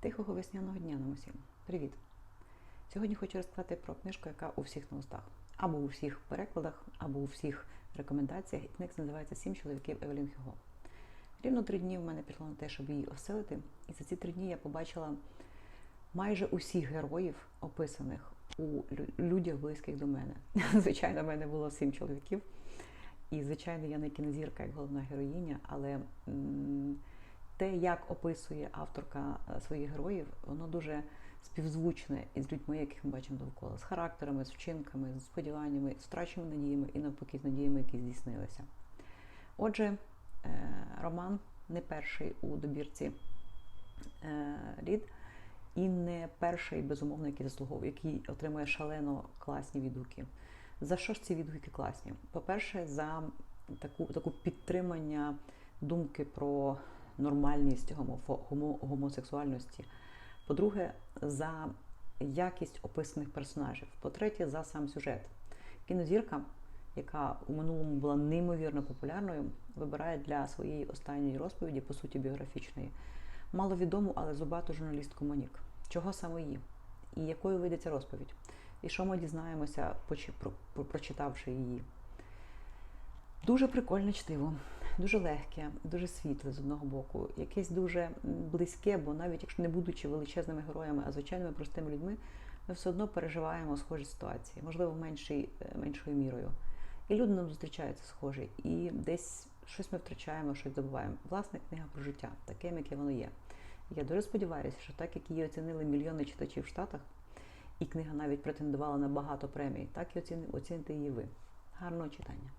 Тихого весняного дня нам усім. Привіт! Сьогодні хочу розказати про книжку, яка у всіх на устах. Або у всіх перекладах, або у всіх рекомендаціях. І книжка називається Сім чоловіків Евелін Хюго. Рівно три дні в мене пішло на те, щоб її оселити. І за ці три дні я побачила майже усіх героїв, описаних у людях, близьких до мене. Звичайно, в мене було сім чоловіків. І, звичайно, я не кінозірка як головна героїня, але м, те, як описує авторка е, своїх героїв, воно дуже співзвучне із людьми, яких ми бачимо довкола, з характерами, з вчинками, з сподіваннями, з втраченими надіями і навпаки з надіями, які здійснилися. Отже, е, роман не перший у добірці е, рід і не перший, безумовно, який заслуговує, який отримує шалено класні відгуки. За що ж ці відгуки класні? По-перше, за таку, таку підтримання думки про нормальність гомосексуальності. По-друге, за якість описаних персонажів. По-третє, за сам сюжет. Кінозірка, яка у минулому була неймовірно популярною, вибирає для своєї останньої розповіді, по суті, біографічної, маловідому, але зубату журналістку Монік. Чого саме її? І якою вийдеться розповідь? І що ми дізнаємося, прочитавши її? Дуже прикольне чтиво, дуже легке, дуже світле з одного боку, якесь дуже близьке, бо навіть якщо не будучи величезними героями, а звичайними простими людьми, ми все одно переживаємо схожі ситуації, можливо, менший, е, меншою мірою. І люди нам зустрічаються схожі, і десь щось ми втрачаємо, щось забуваємо. Власне, книга про життя, таким, яке воно є. Я дуже сподіваюся, що так як її оцінили мільйони читачів в Штатах, і книга навіть претендувала на багато премій, так і оціни- оціните її ви. Гарного читання.